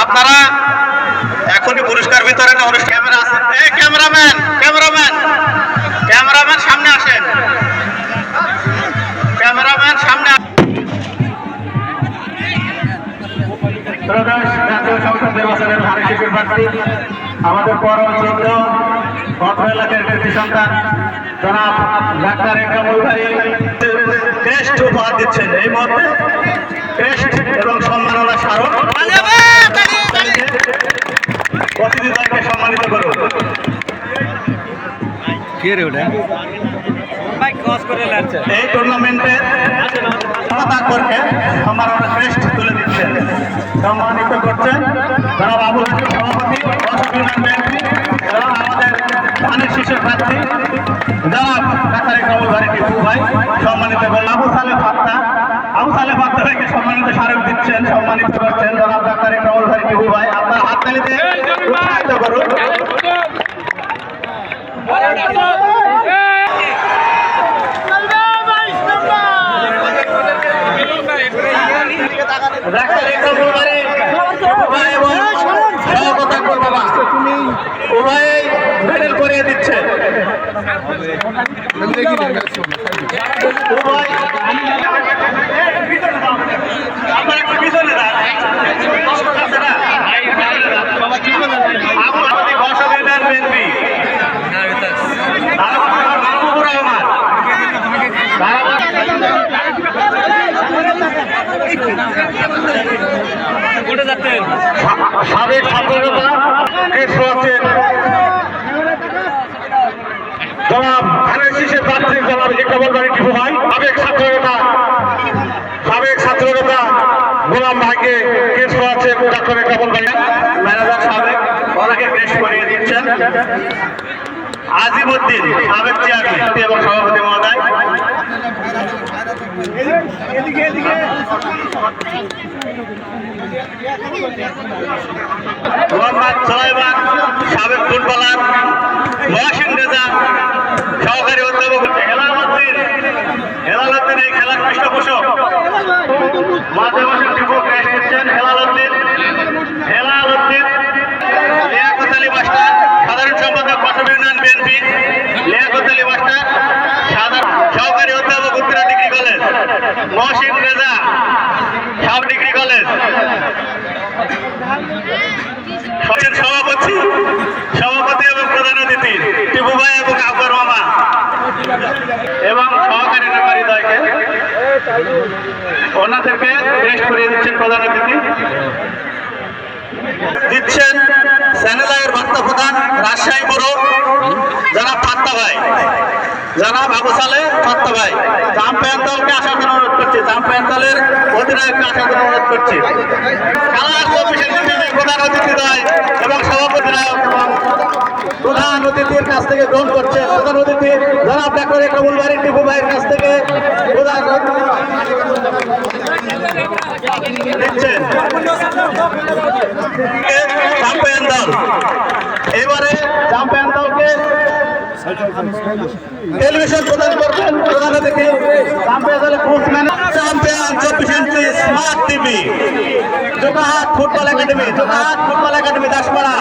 আপনারা এখনই পুরস্কার বিতরণে অনুষ্ঠান। ক্যামেরা আছে। এই ক্যামেরাম্যান ক্যামেরাম্যান ক্যামেরাম্যান সামনে আসেন। ক্যামেরাম্যান সামনে আ- ত্রয়োদশ জাতীয় সংসদ আমাদের পরম শ্রদ্ধ অত্র এলাকার কৃতি সন্তান, জনাব ডাক্তার ক্রেস্ট উপহার দিচ্ছেন এই মুহূর্তে। ক্রেস্ট এবং সম্মাননা স্মারক। প্রতিনিধিকে সম্মানিত করুন। এই টুর্নামেন্টে তাৎপর্যে সম্মাননা ক্রেস্ট তুলে দিচ্ছেন সম্মানিত করছেন জনাব আবুল হাসিম সভাপতি আমাদের ধানের প্রার্থী জনাব ডাক্তার কাবুল ভাই টিপু ভাই সম্মানিত করলেন আবু সালে ফাত্তা আবু সালে সম্মানিত স্মারক দিচ্ছেন সম্মানিত করছেন টিপু ভাই। আপনার হাততালিতে উৎসাহিত করুন ডাক্তার কাবুল ভাই টিপু ভাই এবং সহকতা করব বাবা উভয়েই মেডেল করিয়ে দিচ্ছে উভয় আপনারা একটু পিছনে যান। আছে না? আবু আমাদের ঘোষক ইউনিয়ন বিএনপি। মাহবুবুর রহমান। সা- সাবেক ছাত্রনেতা কৃষ্ণ আছেন জনাব ধানের শীষের প্রার্থী জনাব ইকবাল টিপু ভাই, সাবেক ছাত্র নেতা সাবেক ছাত্র গোলাম ভাইকে কেস করাচ্ছে ডাক্তার ইকবাল ভাই ম্যানেজার সাবেক ওনাকে কেস করিয়ে দিচ্ছেন। আজিমুদ্দিন, সাবেক চেয়ারম্যান এবং সভাপতি মহোদয়। মোহাম্মদ সোলাইমান, সাবেক ফুটবলার রেজা, সহকারী অধ্যাপক। হেলালুদ্দিন এই খেলার পৃষ্ঠপোষক মাঝে মাসে দিচ্ছেন হেলালুদ্দিন হেলালুদ্দিন লিয়াকত মাস্টার সাধারণ সম্পাদক বাসব ইউনিয়ন বিএনপি লিয়াকত মাস্টার সহকারী অধ্যাপক Uttara degree college, Mohsin Reza, sub degree college Sachin সভাপতি সভাপতি এবং প্রধান অতিথি টিপু ভাই এবং আকবর মামা এবং সহকারী নেপারি দয়কে ওনাদেরকে রেস্ট করিয়ে দিচ্ছেন প্রধান অতিথি। দিচ্ছেন স্যানেলাইয়ের বার্তা প্রধান রাজশাহী বড় যারা ফাত্তা ভাই যারা বাবু সালে ফাত্তা ভাই জাম্পিয়ান দলকে আসার জন্য অনুরোধ করছি। জাম্পিয়ান দলের অধিনায়ককে আসার জন্য অনুরোধ করছি। খেলার চব্বিশের প্রধান অতিথি দয় এবং সভাপতি নায়ক প্রধান অতিথির কাছ থেকে গ্রহণ করছে প্রধান অতিথি জনাব ডাক্তার কবুল বাড়ি টিপু ভাইয়ের কাছ থেকে প্রধান দিচ্ছেন চ্যাম্পিয়ন দল এবারে টেলিভিশন প্রদান করবেন প্রধান অতিথি চ্যাম্পিয়ন দলের চব্বিশ inch smart TV Jokahat football academy Jokahat football academy Daspara.